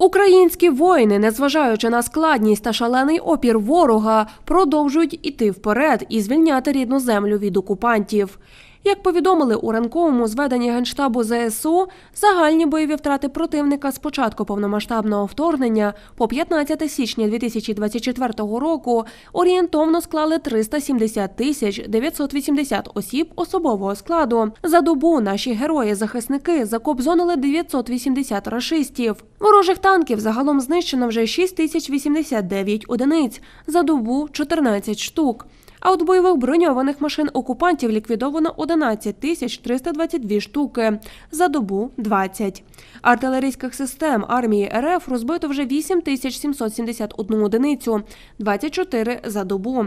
Українські воїни, незважаючи на складність та шалений опір ворога, продовжують іти вперед і звільняти рідну землю від окупантів. Як повідомили у ранковому зведенні Генштабу ЗСУ, загальні бойові втрати противника з початку повномасштабного вторгнення по 15 січня 2024 року орієнтовно склали 370 тисяч 980 осіб особового складу. За добу наші герої-захисники закобзонили 980 рашистів. Ворожих танків загалом знищено вже 6089 одиниць, за добу 14 штук. А от бойових броньованих машин окупантів ліквідовано 11 тисяч 322 штуки, за добу 20. Артилерійських систем армії РФ розбито вже 8 тисяч 771 одиницю, 24 за добу.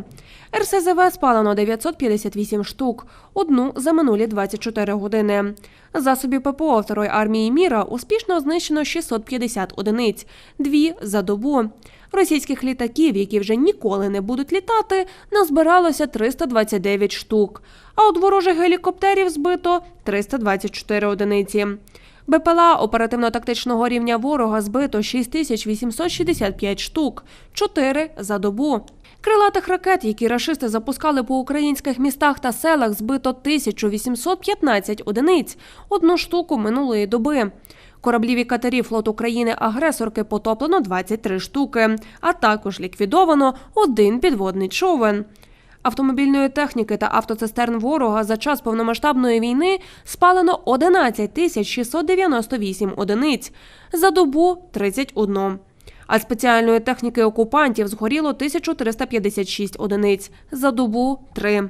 РСЗВ спалено 958 штук, одну за минулі 24 години. Засобів ППО Второї армії Міра успішно знищено 650 одиниць, дві за добу. Російських літаків, які вже ніколи не будуть літати, назбиралося 329 штук. А от ворожих гелікоптерів збито 324 одиниці. БПЛА оперативно-тактичного рівня ворога збито 6865 штук, 4 за добу. Крилатих ракет, які рашисти запускали по українських містах та селах, збито 1815 одиниць, одну штуку минулої доби. Кораблів і катерів флоту країни-агресорки потоплено 23 штуки, а також ліквідовано один підводний човен. Автомобільної техніки та автоцистерн ворога за час повномасштабної війни спалено 11 тисяч 698 одиниць, за добу 31. А спеціальної техніки окупантів згоріло 1356 одиниць, за добу 3.